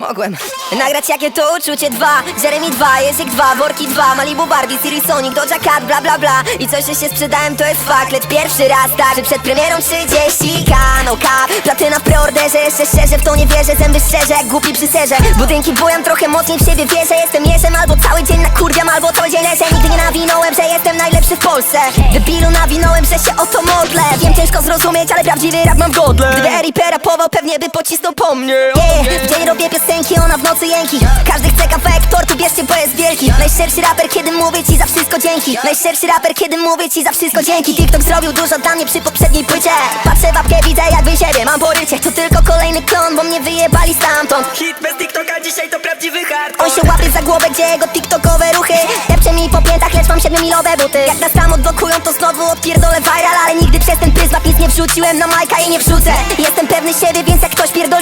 Mogłem nagrać jakie to uczucie. Dwa Jeremy 2, Jessiek 2, Worki 2 Malibu Barbie, Siri Sonic, Doja Cat, bla bla bla. I coś, że się sprzedałem to jest fakt. Lecz pierwszy raz tak, że przed premierą 30 No K, platyna w preorderze. Jeszcze szczerze w to nie wierzę, zęby szczerze Jak głupi przy serze Budynki bujam trochę mocniej w siebie. Wierzę Jestem jesem albo cały dzień na kurwiam Albo cały dzień leżę. Nigdy nie nawinąłem, że jestem najlepszy w Polsce. Debilu nawinąłem, że się o to modlę. Wiem ciężko zrozumieć, ale prawdziwy rap mam w godle Gdyby Eri rapował, pewnie by pocisnął po mnie. Yeah. W dzień robię piosenki, ona w nocy jęki. Każdy chce kawałek tortu, bierzcie, bo jest wielki. Najszerszy raper, kiedy mówię ci za wszystko dzięki. Najszerszy raper, kiedy mówię ci za wszystko dzięki. TikTok zrobił dużo dla mnie przy poprzedniej płycie. Patrzę w apkę, widzę jakby siebie. Mam porycie. To tylko kolejny klon, bo mnie wyjebali stamtąd. Hit bez TikToka, dzisiaj to prawdziwy hard on się łapie za głowę, gdzie jego tiktokowe ruchy? Depcze mi po piętach, lecz mam siedmiomilowe buty. Jak nas tam odblokują, to znowu odpierdolę viral Ale nigdy przez ten pryzmat nic nie wrzuciłem na majka i nie wrzucę. Jestem pewny siebie,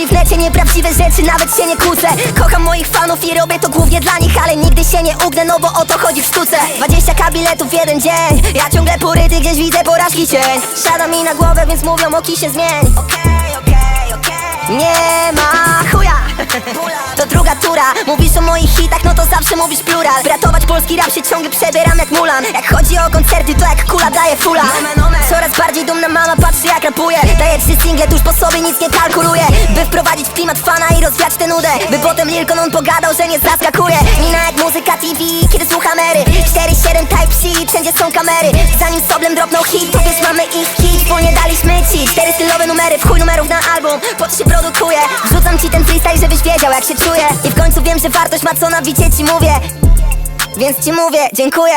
w necie Nieprawdziwe rzeczy, nawet się nie kłócę. Kocham moich fanów i robię to głównie dla nich Ale nigdy się nie ugnę, no bo o to chodzi w sztuce. 20 kabiletów w jeden dzień. Ja ciągle poryty, gdzieś widzę porażki cień Siada mi na głowę, więc mówią o kisie zmień. Okej, okej, okej. Nie ma chuja. To druga tura. Mówisz o moich hitach, no to zawsze mówisz plural. Bratować polski rap się ciągle przebieram jak mulan. Jak chodzi o koncerty, to jak kula daje fula. Coraz bardziej dumna mama patrzy jak rapuje Daje trzy single tuż po sobie, nic nie kalkuluje By wprowadzić w klimat fana i rozwiać tę nudę. By potem Lilkon on pogadał, że nie zaskakuje. Mina jak muzyka TV, kiedy słucham ery 4-7 Type-C, wszędzie są kamery. Zanim Soblem dropnął hit, to wiesz mamy ich hit Wspólnie daliśmy ci. Cztery stylowe numery W chuj numerów na album, po co się produkuje. Wrzucam ci ten freestyle, żebyś wiedział jak się czuję. I w końcu wiem, że wartość ma co na bicie ci mówię. Więc ci mówię, dziękuję